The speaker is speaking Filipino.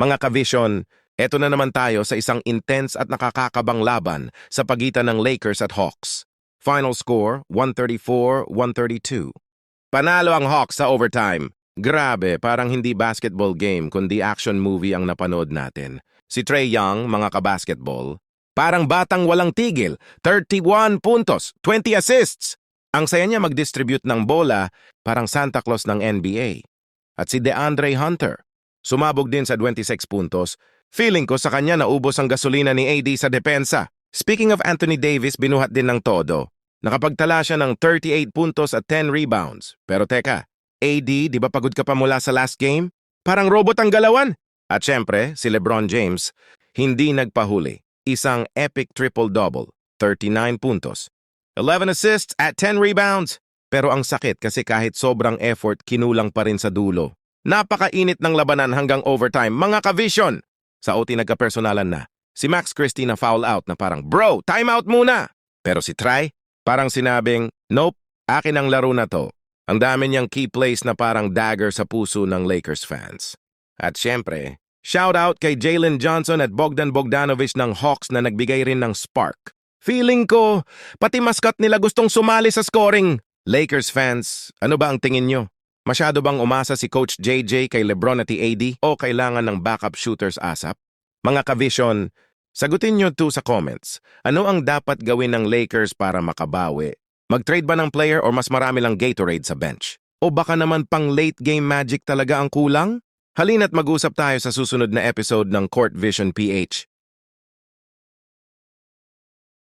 Mga kavision, eto na naman tayo sa isang intense at nakakakabang laban sa pagitan ng Lakers at Hawks. Final score, 134-132. Panalo ang Hawks sa overtime. Grabe, parang hindi basketball game kundi action movie ang napanood natin. Si Trey Young, mga kabasketball, parang batang walang tigil, 31 puntos, 20 assists. Ang saya niya mag-distribute ng bola, parang Santa Claus ng NBA. At si DeAndre Hunter, sumabog din sa 26 puntos. Feeling ko sa kanya naubos ang gasolina ni AD sa depensa. Speaking of Anthony Davis, binuhat din ng todo. Nakapagtala siya ng 38 puntos at 10 rebounds. Pero teka, AD, di ba pagod ka pa mula sa last game? Parang robot ang galawan. At syempre, si LeBron James, hindi nagpahuli. Isang epic triple-double, 39 puntos. 11 assists at 10 rebounds. Pero ang sakit kasi kahit sobrang effort, kinulang pa rin sa dulo. Napakainit ng labanan hanggang overtime. Mga ka-vision! Sa OT nagka-personalan na. Si Max Christie na foul out na parang, Bro, time out muna! Pero si Try, parang sinabing, Nope, akin ang laro na to. Ang dami niyang key plays na parang dagger sa puso ng Lakers fans. At syempre, shout out kay Jalen Johnson at Bogdan Bogdanovich ng Hawks na nagbigay rin ng spark. Feeling ko, pati mascot nila gustong sumali sa scoring. Lakers fans, ano ba ang tingin nyo? Masyado bang umasa si Coach JJ kay Lebron at AD o kailangan ng backup shooters asap? Mga ka-vision, sagutin nyo to sa comments. Ano ang dapat gawin ng Lakers para makabawi? Mag-trade ba ng player o mas marami lang Gatorade sa bench? O baka naman pang late game magic talaga ang kulang? Halina't mag-usap tayo sa susunod na episode ng Court Vision PH.